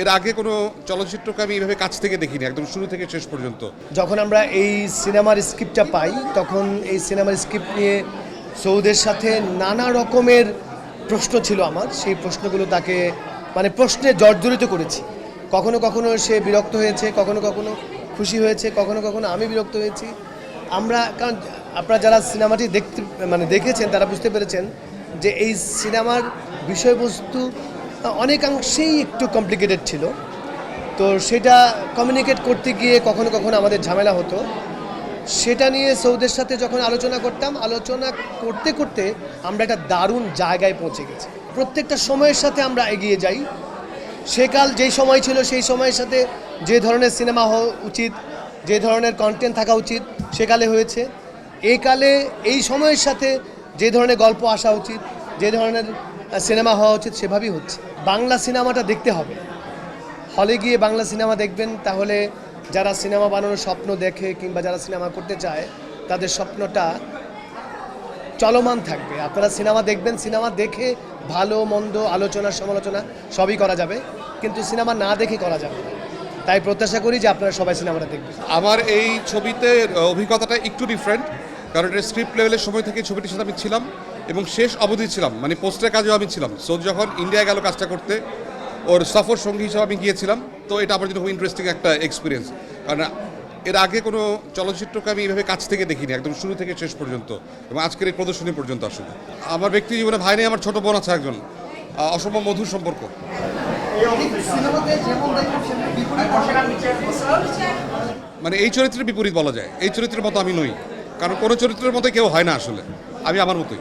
এর আগে কোনো চলচ্চিত্রকে আমি এইভাবে কাছ থেকে দেখিনি, একদম শুরু থেকে শেষ পর্যন্ত। যখন আমরা এই সিনেমার স্ক্রিপ্টটা পাই, তখন এই সিনেমার স্ক্রিপ্ট নিয়ে সৌদের সাথে নানা রকমের প্রশ্ন ছিল আমার। সেই প্রশ্নগুলো তাকে মানে প্রশ্নে জর্জরিত করেছি। কখনো কখনো সে বিরক্ত হয়েছে, কখনো কখনো খুশি হয়েছে, কখনো কখনো আমি বিরক্ত হয়েছি। আমরা, কারণ আপনারা যারা সিনেমাটি দেখতে মানে দেখেছেন, তারা বুঝতে পেরেছেন যে এই সিনেমার বিষয়বস্তু অনেকাংশেই একটু কমপ্লিকেটেড ছিল। তো সেটা কমিউনিকেট করতে গিয়ে কখনো কখনো আমাদের ঝামেলা হতো। সেটা নিয়ে সৌদের সাথে যখন আলোচনা করতাম, আলোচনা করতে করতে আমরা একটা দারুণ জায়গায় পৌঁছে গেছি। প্রত্যেকটা সময়ের সাথে আমরা এগিয়ে যাই। সেকাল যেই সময় ছিল সেই সময়ের সাথে যে ধরনের সিনেমা হওয়া উচিত, যে ধরনের কন্টেন্ট থাকা উচিত সেকালে হয়েছে। এই কালে, এই সময়ের সাথে যে ধরনের গল্প আসা উচিত, যে ধরনের সিনেমা হওয়া উচিত সেভাবেই হচ্ছে। বাংলা সিনেমাটা দেখতে হবে। হলে গিয়ে বাংলা সিনেমা দেখবেন, তাহলে যারা সিনেমা বানানোর স্বপ্ন দেখে কিংবা যারা সিনেমা করতে চায়, তাদের স্বপ্নটা চলমান থাকবে। আপনারা সিনেমা দেখবেন, সিনেমা দেখে ভালো, মন্দ, আলোচনা, সমালোচনা সবই করা যাবে, কিন্তু সিনেমা না দেখে করা যাবে না। তাই প্রত্যাশা করি যে আপনারা সবাই সিনেমাটা দেখবেন। আমার এই ছবিতে, অভিজ্ঞতাটা একটু ডিফারেন্ট কারণ এটা স্ক্রিপ্ট লেভেলের সময় থেকে ছবিটির সাথে আমি ছিলাম। এবং শেষ অবধি ছিলাম মানে পোস্টের কাজেও আমি ছিলাম। সো যখন ইন্ডিয়া গেল কাজটা করতে, ওর সফর সঙ্গী হিসাবে আমি গিয়েছিলাম, তো এটা আমার জন্য খুব ইন্টারেস্টিং একটা এক্সপিরিয়েন্স কারণ এর আগে কোনো চলচ্চিত্রকে আমি এইভাবে কাছ থেকে দেখিনি, একদম শুরু থেকে শেষ পর্যন্ত, এবং আজকের এই প্রদর্শনী পর্যন্ত আসলে। আমার ব্যক্তি জীবনে ভাই নেই, আমার ছোট বোন আছে একজন অসম্ভব মধুর সম্পর্ক। মানে এই চরিত্রের বিপরীত বলা যায়, এই চরিত্রের মতো আমি নই, কারণ কোনো চরিত্রের মতো কেউ হয় না আসলে, আমি আমার মতোই।